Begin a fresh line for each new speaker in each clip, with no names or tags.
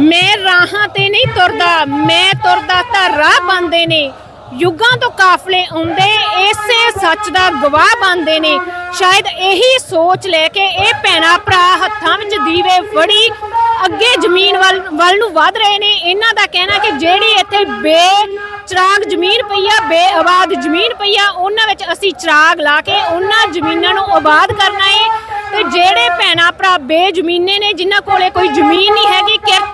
ਮੈਂ ਰਾਹਾਂ ਤੇ ਨਹੀਂ ਤੁਰਦਾ, ਮੈਂ ਤੁਰਦਾ ਤਾਂ ਰਾਹ ਬੰਦੇ ਨੇ। ਯੁੱਗਾਂ ਤੋਂ ਕਾਫਲੇ ਆਉਂਦੇ, ਇਸੇ ਸੱਚ ਦਾ ਗਵਾਹ ਬਣਦੇ ਨੇ। ਸ਼ਾਇਦ ਇਹੀ ਸੋਚ ਲੈ ਕੇ ਇਹ ਭੈਣਾ ਭਰਾ ਹੱਥਾਂ ਵਿੱਚ ਦੀਵੇ ਫੜੀ, ਅੱਗੇ ਜ਼ਮੀਨ ਵੱਲ ਨੂੰ ਵਧ ਰਹੇ ਨੇ। ਇਹਨਾਂ ਦਾ ਕਹਿਣਾ ਕਿ ਜਿਹੜੀ ਇੱਥੇ ਬੇ ਚਰਾਗ ਜ਼ਮੀਨ ਪਈ ਆ ਬੇਆਬਾਦ ਜ਼ਮੀਨ ਪਈ ਆ, ਉਹਨਾਂ ਵਿੱਚ ਅਸੀਂ ਚਰਾਗ ਲਾ ਕੇ ਉਹਨਾਂ ਜ਼ਮੀਨਾਂ ਨੂੰ ਆਬਾਦ ਕਰਨਾ ਏ। ਤੇ ਜਿਹੜੇ ਭੈਣਾ ਭਰਾ ਬੇਜ਼ਮੀਨੇ ਨੇ, ਜਿਨ੍ਹਾਂ ਕੋਲੇ ਕੋਈ ਜ਼ਮੀਨ ਨਹੀਂ ਹੈਗੀ, ਕਿਰਤੀ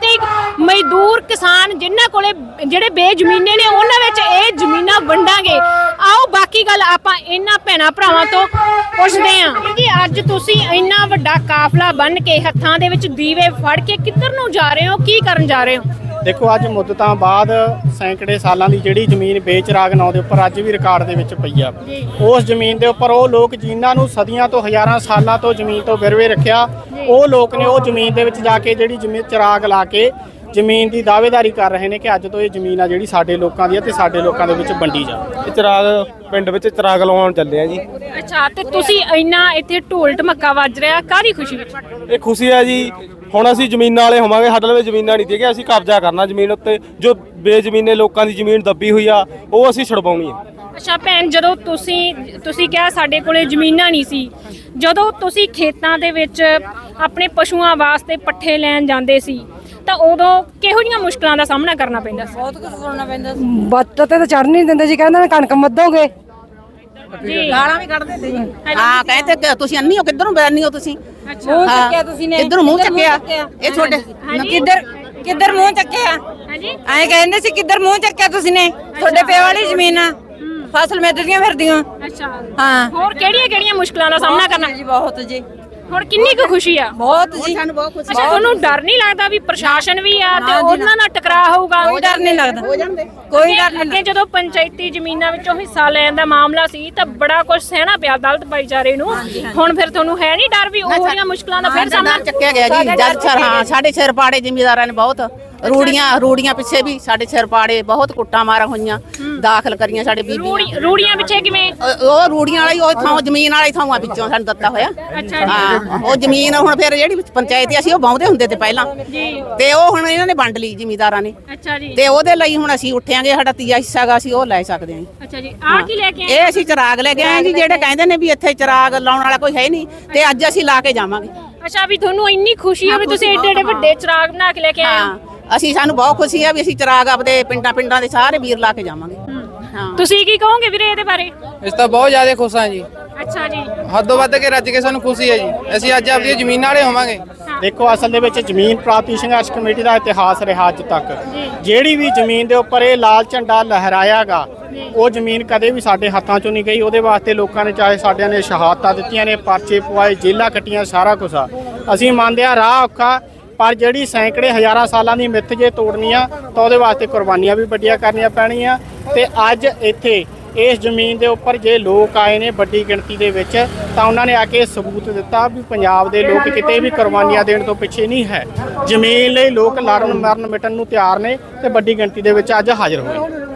ਮਜ਼ਦੂਰ ਕਿਸਾਨ ਜਿਨ੍ਹਾਂ ਕੋਲੇ ਜਿਹੜੇ ਬੇਜ਼ਮੀਨੇ ਨੇ, ਉਹਨਾਂ ਵਿੱਚ ਇਹ ਜ਼ਮੀਨਾਂ ਵੰਡਾਂਗੇ। ਆਓ, ਬਾਕੀ ਗੱਲ ਆਪਾਂ ਇਹਨਾਂ ਭੈਣਾ ਭਰਾਵਾਂ ਤੋਂ ਪੁੱਛਦੇ ਆਂ ਕਿ ਅੱਜ ਤੁਸੀਂ ਇੰਨਾ ਵੱਡਾ ਕਾਫਲਾ ਬੰਨ ਕੇ ਹੱਥਾਂ ਦੇ ਵਿੱਚ ਦੀਵੇ ਫੜ ਕੇ ਕਿੱਧਰ ਨੂੰ ਜਾ ਰਹੇ ਹੋ? ਕੀ ਕਰਨ ਜਾ ਰਹੇ ਹੋ?
ਦੇਖੋ, ਅੱਜ ਮੁੱਦਤਾਂ ਬਾਅਦ ਸੈਂਕੜੇ ਸਾਲਾਂ ਦੀ ਜਿਹੜੀ ਜ਼ਮੀਨ ਬੇਚਰਾਗ ਨਾਂ ਦੇ ਉੱਪਰ ਅੱਜ ਵੀ ਰਿਕਾਰਡ ਦੇ ਵਿੱਚ ਪਈ ਆ। ਉਸ ਜ਼ਮੀਨ ਦੇ ਉੱਪਰ ਉਹ ਲੋਕ ਜਿਨ੍ਹਾਂ ਨੂੰ ਸਦੀਆਂ ਤੋਂ ਹਜ਼ਾਰਾਂ ਸਾਲਾਂ ਤੋਂ ਜ਼ਮੀਨ ਤੋਂ ਵਿਰਵੇ ਰੱਖਿਆ, ਉਹ ਲੋਕ ਨੇ ਉਹ ਜ਼ਮੀਨ ਦੇ ਵਿੱਚ ਜਾ ਕੇ ਜਿਹੜੀ ਜ਼ਮੀਨ ਚਰਾਗ ਲਾ ਕੇ ਜ਼ਮੀਨ ਦੀ ਦਾਅਵੇਦਾਰੀ ਕਰ ਰਹੇ ਨੇ ਕਿ ਅੱਜ ਤੋਂ ਇਹ ਜ਼ਮੀਨ ਆ ਜਿਹੜੀ ਸਾਡੇ ਲੋਕਾਂ ਦੀ ਆ ਤੇ ਸਾਡੇ ਲੋਕਾਂ ਦੇ ਵਿੱਚ ਵੰਡੀ ਜਾ
ਇਹ ਚਿਰਾਗ ਪਿੰਡ ਵਿੱਚ ਚਿਰਾਗ ਲਵਾਉਣ ਚੱਲੇ ਆ ਜੀ।
ਅੱਛਾ ਤੇ ਤੁਸੀਂ ਇੰਨਾ ਇੱਥੇ ਢੋਲ ਢਮੱਕਾ ਵੱਜ ਰਿਹਾ ਕਾਹਦੀ ਖੁਸ਼ੀ ਵਿੱਚ?
ਇਹ ਖੁਸ਼ੀ ਹੈ ਜੀ ਹੁਣ ਅਸੀਂ ਜ਼ਮੀਨਾਂ ਵਾਲੇ ਹੋਵਾਂਗੇ ਸਾਡੇ ਲਈ ਜ਼ਮੀਨਾਂ ਨਹੀਂ ਠੀਕ ਅਸੀਂ ਕਬਜ਼ਾ ਕਰਨਾ ਜ਼ਮੀਨ ਉੱਤੇ। ਜੋ ਬੇਜ਼ਮੀਨੇ ਲੋਕਾਂ ਦੀ ਜ਼ਮੀਨ ਦੱਬੀ ਹੋਈ ਆ ਉਹ ਅਸੀਂ ਛਡਵਾਉਣੀ ਹੈ
ਅੱਛਾ ਭੈਣ ਜਦੋਂ ਤੁਸੀਂ ਤੁਸੀਂ ਕਿਹਾ ਸਾਡੇ ਕੋਲੇ ਜ਼ਮੀਨਾਂ ਨਹੀਂ ਸੀ ਜਦੋਂ ਤੁਸੀਂ ਖੇਤਾਂ ਦੇ ਵਿੱਚ ਆਪਣੇ ਪਸ਼ੂਆਂ ਵਾਸਤੇ ਪੱਠੇ ਲੈਣ ਜਾਂਦੇ ਸੀ ਤਾਂ ਉਦੋਂ ਕਿਹੋ ਜਿਹੀਆਂ ਮੁਸ਼ਕਲਾਂ ਦਾ ਸਾਹਮਣਾ ਕਰਨਾ ਪੈਂਦਾ ਸੀ?
ਬਹੁਤ ਕੁਝ ਸੁਣਨਾ ਪੈਂਦਾ
ਬੱਤ ਤੇ ਤਾਂ ਚੜ ਨਹੀਂ ਦਿੰਦੇ ਜੀ ਕਹਿੰਦੇ ਨੇ ਕਣਕ ਮੱਦੋਗੇ।
ਜੀ।
ਗਾਲਾਂ ਵੀ ਕੱਢਦੇ ਸੀ
ਹਾਂ ਕਹਿੰਦੇ ਕਿ ਤੁਸੀਂ ਅੰਨੀ ਹੋ ਕਿੱਧਰੋਂ ਬੈਣੀ ਹੋ ਤੁਸੀਂ?
ਮੂੰਹ ਚੱਕਿਆ ਤੁਸੀਂ ਨੇ
ਇੱਧਰੋਂ ਮੂੰਹ ਚੱਕਿਆ? ਇਹ ਤੁਹਾਡੇ
ਕਿੱਧਰ ਕਿੱਧਰ ਮੂੰਹ ਚੱਕਿਆ?
ਹਾਂਜੀ।
ਐਂ ਕਹਿੰਦੇ ਸੀ ਕਿੱਧਰ ਮੂੰਹ ਚੱਕਿਆ ਤੁਸੀਂ ਨੇ? ਤੁਹਾਡੇ ਪੇ ਵਾਲੀ ਜ਼ਮੀਨ ਆ। ਫਸਲ ਮਿੱਧਦੀਆਂ ਫਿਰਦੀਆਂ।
ਅੱਛਾ।
ਹਾਂ।
ਹੋਰ ਕਿਹੜੀਆਂ ਕਿਹੜੀਆਂ ਮੁਸ਼ਕਲਾਂ ਦਾ ਸਾਹਮਣਾ ਕਰਨਾ
ਜੀ ਬਹੁਤ ਜੀ।
ਹੁਣ ਕਿੰਨੀ ਕੁ ਖੁਸ਼ੀ ਆ?
ਬਹੁਤ ਜੀ।
ਸਾਨੂੰ ਬਹੁਤ ਖੁਸ਼ੀ।
ਅੱਛਾ ਤੁਹਾਨੂੰ ਡਰ ਨਹੀਂ ਲੱਗਦਾ ਵੀ ਪ੍ਰਸ਼ਾਸਨ ਵੀ ਆ ਤੇ ਉਹਨਾਂ ਨਾਲ ਟਕਰਾਅ ਹੋਊਗਾ?
ਕੋਈ ਡਰ ਨਹੀਂ ਲੱਗਦਾ।
ਹੋ ਜਾਂਦੇ।
ਕੋਈ ਡਰ ਨਹੀਂ
ਅੱਗੇ ਜਦੋਂ ਪੰਚਾਇਤੀ ਜ਼ਮੀਨਾਂ ਵਿੱਚੋਂ ਹਿੱਸਾ ਲੈਣ ਦਾ ਮਾਮਲਾ ਸੀ ਤਾਂ ਬੜਾ ਕੁਝ ਸਹਿਣਾ ਪਿਆ ਦਲਤ ਭਾਈਚਾਰੇ ਨੂੰ। ਹੁਣ ਫਿਰ ਤੁਹਾਨੂੰ ਹੈ ਨਹੀਂ ਡਰ ਵੀ ਉਹ ਜਿਹੀਆਂ ਮੁਸ਼ਕਲਾਂ ਦਾ ਫਿਰ ਸਾਹਮਣਾ?
ਸਾਡਾ ਚੱਕਿਆ ਗਿਆ ਜੀ। ਜਦ ਸਰ ਹਾਂ ਸਾਡੇ ਸਿਰ ਪਾੜੇ ਜ਼ਿਮੀਦਾਰਾਂ ਨੇ ਬਹੁਤ। ਰੂੜੀਆਂ ਰੂੜੀਆਂ ਪਿੱਛੇ ਵੀ ਸਾਡੇ ਸਿਰ ਪਾੜੇ ਬਹੁਤ ਕੁੱਟਾਂ ਮਾਰਾਂ ਹੋਈਆਂ ਦਾਖਲ ਕਰੀਆਂ ਸਾਡੇ
ਰੂੜੀ- ਰੂੜੀਆਂ ਪਿੱਛੇ ਕਿਵੇਂ?
ਉਹ- ਰੂੜੀਆਂ ਵਾਲੀ ਉਹ ਥਾਂ ਜ਼ਮੀਨ ਵਾਲੀ ਥਾਂ ਵਿੱਚੋਂ ਸਾਨੂੰ ਦਿੱਤਾ ਹੋਇਆ।
ਅੱਛਾ ਜੀ।
ਹਾਂ ਉਹ ਜ਼ਮੀਨ ਹੁਣ ਫਿਰ ਜਿਹੜੀ ਪੰਚਾਇਤੀ ਅਸੀਂ ਉਹ ਬਾਉਂਦੇ ਹੁੰਦੇ ਤੇ ਪਹਿਲਾਂ।
ਜੀ।
ਤੇ ਉਹ ਹੁਣ ਇਹਨਾਂ ਨੇ ਵੰਡ ਲਈ ਜ਼ਿਮੀਦਾਰਾਂ ਨੇ।
ਅੱਛਾ ਜੀ।
ਤੇ ਉਹਦੇ ਲਈ ਹੁਣ ਅਸੀਂ ਉੱਠਿਆਂਗੇ ਸਾਡਾ ਤੀਆ ਹਿੱਸਾ ਗਾ ਅਸੀਂ ਉਹ ਲੈ ਸਕਦੇ ਹਾਂ ਜੀ।
ਅੱਛਾ ਜੀ। ਆਹ ਕੀ ਲੈ ਕੇ ਆਏ?
ਇਹ ਅਸੀਂ ਚਿਰਾਗ ਲੈ ਕੇ ਆਏ ਜੀ ਜਿਹੜੇ ਕਹਿੰਦੇ ਨੇ ਵੀ ਇੱਥੇ ਚਿਰਾਗ ਲਾਉਣ ਵਾਲਾ ਕੋਈ ਹੈ ਨਹੀਂ ਤੇ ਅੱਜ ਅਸੀਂ ਲਾ ਕੇ ਜਾਵਾਂਗੇ।
ਅੱਛਾ ਵੀ ਤੁਹਾਨੂੰ ਇੰਨੀ ਖੁਸ਼ੀ ਵੀ ਤੁਸੀਂ ਏਡੇ ਏਡੇ ਵੱਡੇ ਚਿਰਾਗ ਬਣਾ ਕੇ ਲੈ ਕੇ ਆਏ ਹੋ।
ਹਾਂ। ਅਸੀਂ ਸਾਨੂੰ ਬਹੁਤ ਖੁਸ਼ੀ ਆ ਵੀ ਅਸੀਂ ਚਿਰਾਗ ਆਪਦੇ ਪਿੰਡਾਂ ਪਿੰਡਾਂ ਦੇ ਸਾਰੇ ਵੀਰ ਲਾ ਕੇ ਜਾਵਾਂਗੇ। ਹਾਂ।
ਤੁਸੀਂ ਕੀ ਕਹੋਗੇ ਵੀਰੇ ਇਹਦੇ ਬਾਰੇ?
ਇਸ ਤਾਂ ਬਹੁਤ ਜ਼ਿਆਦਾ ਖੁਸ਼ ਹਾਂ ਜੀ।
ਅੱਛਾ ਜੀ।
ਹੱਦੋਂ ਵੱਧ ਕੇ ਰੱਜ ਕੇ ਸਾਨੂੰ ਖੁਸ਼ੀ ਹੈ ਜੀ। ਅਸੀਂ ਅੱਜ ਆਪਣੀਆਂ ਜ਼ਮੀਨਾਂ ਵਾਲੇ ਹੋਵਾਂਗੇ।
ਦੇਖੋ ਅਸਲ ਦੇ ਵਿੱਚ ਜ਼ਮੀਨ ਪ੍ਰਾਪਤੀ ਸੰਘਰਸ਼ ਕਮੇਟੀ ਦਾ ਇਤਿਹਾਸ ਰਿਹਾ ਅੱਜ ਤੱਕ। ਜਿਹੜੀ ਵੀ ਜ਼ਮੀਨ ਦੇ ਉੱਪਰ ਇਹ ਲਾਲ ਝੰਡਾ ਲਹਿਰਾਇਆਗਾ ਉਹ ਜ਼ਮੀਨ ਕਦੇ ਵੀ ਸਾਡੇ ਹੱਥਾਂ ਚੋਂ ਨਹੀਂ ਗਈ। ਉਹਦੇ ਵਾਸਤੇ ਲੋਕਾਂ ਨੇ ਚਾਹੇ ਸਾਡਿਆਂ ਨੇ ਸ਼ਹਾਦਤਾਂ ਦਿੱਤੀਆਂ ਨੇ ਪਰਚੇ ਪਵਾਏ ਜੇਲਾਂ ਕੱਟੀਆਂ ਸਾਰਾ ਕੁਝ ਆ। ਅਸੀਂ ਮੰਨਦੇ ਆ ਰਾਹ ਔਖਾ। ਪਰ ਜਿਹੜੀ ਸੈਂਕੜੇ ਹਜ਼ਾਰਾਂ ਸਾਲਾਂ ਦੀ ਮਿੱਥ ਜੇ ਤੋੜਨੀ ਆ, ਤਾਂ ਉਹਦੇ ਵਾਸਤੇ ਕੁਰਬਾਨੀਆਂ ਵੀ ਵੱਡੀਆਂ ਕਰਨੀਆਂ ਪੈਣੀਆਂ। ਤੇ ਅੱਜ ਇੱਥੇ ਇਸ ਜ਼ਮੀਨ ਦੇ ਉੱਪਰ ਜੇ ਲੋਕ ਆਏ ਨੇ ਵੱਡੀ ਗਿਣਤੀ ਦੇ ਵਿੱਚ, ਤਾਂ ਉਹਨਾਂ ਨੇ ਆ ਕੇ ਸਬੂਤ ਦਿੱਤਾ ਵੀ ਪੰਜਾਬ ਦੇ ਲੋਕ ਕਿਤੇ ਵੀ ਕੁਰਬਾਨੀਆਂ ਦੇਣ ਤੋਂ ਪਿੱਛੇ ਨਹੀਂ ਹੈ। ਜ਼ਮੀਨ ਲਈ ਲੋਕ ਲੜਨ ਮਰਨ ਮਿਟਣ ਨੂੰ ਤਿਆਰ ਨੇ ਤੇ ਵੱਡੀ ਗਿਣਤੀ ਦੇ ਵਿੱਚ ਅੱਜ ਹਾਜ਼ਰ ਹੋਏ